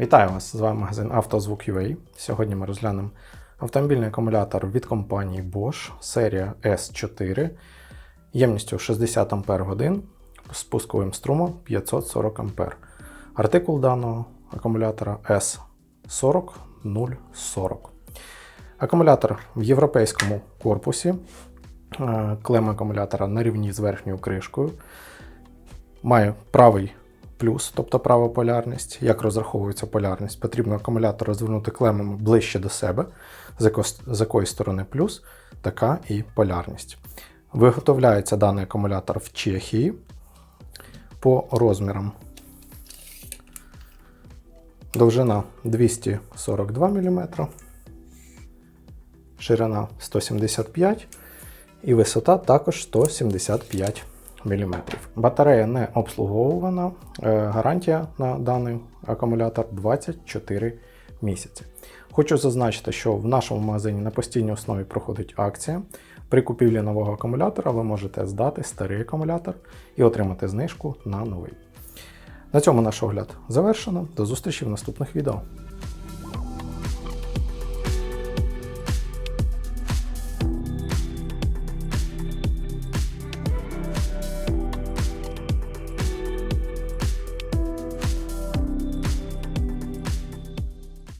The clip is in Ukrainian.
Вітаю вас! З вами магазин «Автозвук.UA». Сьогодні ми розглянемо автомобільний акумулятор від компанії Bosch, серія S4, ємністю 60 Ах, з пусковим струмом 540 А. Артикул даного акумулятора S40040. Акумулятор в європейському корпусі. Е, Клема акумулятора на рівні з верхньою кришкою. Має правий плюс, тобто права полярність. Як розраховується полярність? Потрібно акумулятор розвернути клемами ближче до себе, з яко- з якої сторони плюс, така і полярність. Виготовляється даний акумулятор в Чехії по розмірам. Довжина 242 мм, ширина 175 і висота також 175 мм. Батарея не обслуговувана. Е, Гарантія на даний акумулятор 24 місяці. Хочу зазначити, що в нашому магазині на постійній основі проходить акція. При купівлі нового акумулятора ви можете здати старий акумулятор і отримати знижку на новий. На цьому наш огляд завершено. До зустрічі в наступних відео.